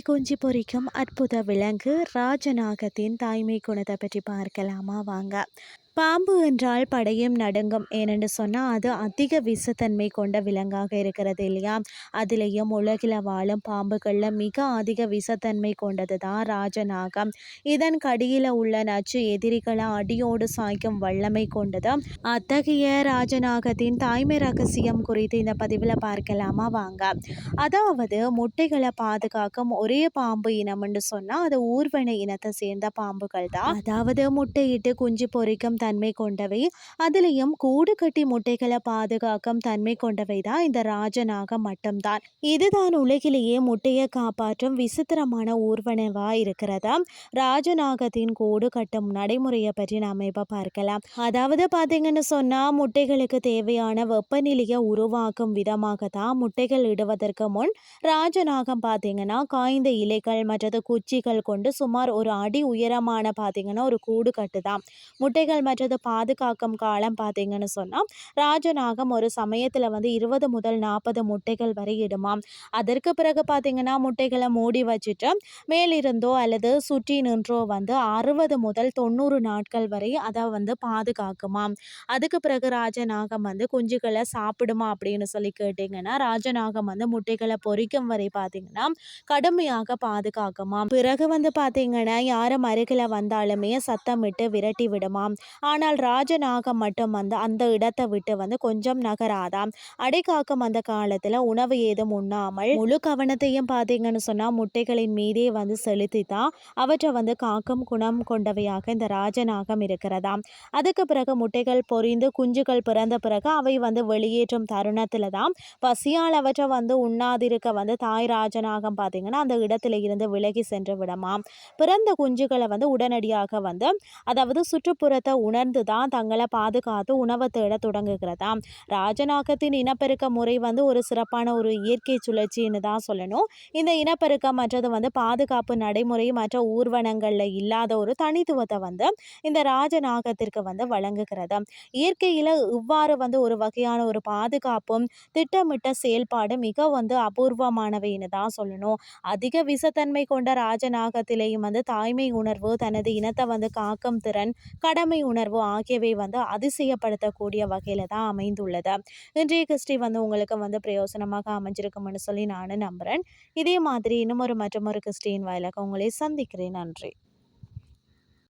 குஞ்சு பொறிக்கும் அற்புத விலங்கு ராஜநாகத்தின் தாய்மை குணத்தை பற்றி பார்க்கலாமா? வாங்க. பாம்பு என்றால் படையும் நடுங்கும் ஏனென்று சொன்னால் அது அதிக விஷத்தன்மை கொண்ட விலங்காக இருக்கிறது இல்லையா? அதுலேயும் உலகில் வாழும் பாம்புகளில் மிக அதிக விஷத்தன்மை கொண்டது தான் ராஜநாகம். இதன் கடியில் உள்ள நச்சு எதிரிகளை அடியோடு சாய்க்கும் வல்லமை கொண்டது. அத்தகைய ராஜநாகத்தின் தாய்மை ரகசியம் குறித்து இந்த பதிவில் பார்க்கலாமா? வாங்க. அதாவது முட்டைகளை பாதுகாக்கும் ஒரே பாம்பு இனம் என்று சொன்னால் அது ஊர்வன இனத்தை சேர்ந்த பாம்புகள் தான். அதாவது முட்டையிட்டு குஞ்சு பொறிக்கும் தன்மை கொண்டவை. அதுலேயும் கூடு கட்டி முட்டைகளை பாதுகாக்கும் தன்மை கொண்டவை தான் இந்த ராஜநாகம் மட்டும்தான். இதுதான் உலகிலேயே முட்டையை காப்பாற்றும் விசித்திரமான ஊர்வனவா இருக்கிறதா? ராஜநாகத்தின் கூடு கட்டும் நடைமுறையை பற்றி நாம இப்ப பார்க்கலாம். அதாவது பாத்தீங்கன்னு சொன்னா முட்டைகளுக்கு தேவையான வெப்பநிலையை உருவாக்கும் விதமாக தான் முட்டைகள் இடுவதற்கு முன் ராஜநாகம் பார்த்தீங்கன்னா காய்ந்த இலைகள் மற்றது குச்சிகள் கொண்டு சுமார் ஒரு அடி உயரமான பார்த்தீங்கன்னா ஒரு கூடு கட்டுதான். முட்டைகள் மற்றது பாதுகாக்கும் காலம் பார்த்தீங்கன்னு சொன்னால் ராஜநாகம் ஒரு சமயத்தில் வந்து இருபது முதல் நாற்பது முட்டைகள் வரை இடுமாம். அதற்கு பிறகு பார்த்தீங்கன்னா முட்டைகளை மூடி வச்சுட்டு மேலிருந்தோ அல்லது சுற்றி நின்றோ வந்து அறுபது முதல் தொண்ணூறு நாட்கள் வரை அதை வந்து பாதுகாக்குமாம். அதுக்கு பிறகு ராஜநாகம் வந்து குஞ்சுகளை சாப்பிடுமா அப்படின்னு சொல்லி கேட்டிங்கன்னா ராஜநாகம் வந்து முட்டைகளை பொறிக்கும் வரை பார்த்தீங்கன்னா கடுமையாக பாதுகாக்குமாம். பிறகு வந்து பார்த்தீங்கன்னா யாரும் அருகில் வந்தாலுமே சத்தமிட்டு விரட்டி விடுமாம். ஆனால் ராஜநாகம் மட்டும் வந்து அந்த இடத்தை விட்டு வந்து கொஞ்சம் நகராதாம். அடைக்காக்கம் அந்த காலத்துல உணவு ஏதும் உண்ணாமல் முழு கவனத்தையும் பார்த்தீங்கன்னு சொன்னா முட்டைகளின் மீதே வந்து செலுத்தி தான் அவற்றை வந்து காக்கும் குணம் கொண்டவையாக இந்த ராஜநாகம் இருக்கிறதாம். அதுக்கு பிறகு முட்டைகள் பொரிந்து குஞ்சுகள் பிறந்த பிறகு அவை வந்து வெளியேற்றும் தருணத்துல தான் பசியால் அவற்றை வந்து உண்ணாதிருக்க வந்து தாய் ராஜநாகம் பார்த்தீங்கன்னா அந்த இடத்துல இருந்து விலகி சென்று விடமாம். பிறந்த குஞ்சுகளை வந்து உடனடியாக வந்து அதாவது சுற்றுப்புறத்தை உணர்ந்து தான் தங்களை பாதுகாத்து உணவை தேட தொடங்குகிறதாம் ராஜநாகத்தின் இனப்பெருக்க முறை வந்து ஒரு சிறப்பான ஒரு இயற்கை சுழற்சின்னு தான் சொல்லணும். இந்த இனப்பெருக்கம் மற்றது வந்து பாதுகாப்பு நடைமுறை மற்ற ஊர்வனங்களில் இல்லாத ஒரு தனித்துவத்தை வந்து இந்த ராஜநாகத்திற்கு வந்து வழங்குகிறது. இயற்கையில் இவ்வாறு வந்து ஒரு வகையான ஒரு பாதுகாப்பும் திட்டமிட்ட செயல்பாடு மிக வந்து அபூர்வமானவைன்னு தான் சொல்லணும். அதிக விஷத்தன்மை கொண்ட ராஜநாகத்திலேயும் வந்து தாய்மை உணர்வு தனது இனத்தை வந்து காக்கும் திறன் கடமை உணர்வு ஆகியவை வந்து அதிசயப்படுத்தக்கூடிய வகையில் தான் அமைந்துள்ளது. இன்றைய கிறிஸ்டி வந்து உங்களுக்கு வந்து பிரயோசனமாக அமைஞ்சிருக்கும்னு சொல்லி நானும் நம்புகிறேன் இதே மாதிரி இன்னும் ஒரு கிறிஸ்டியின் வாயிலாக உங்களை சந்திக்கிறேன். நன்றி.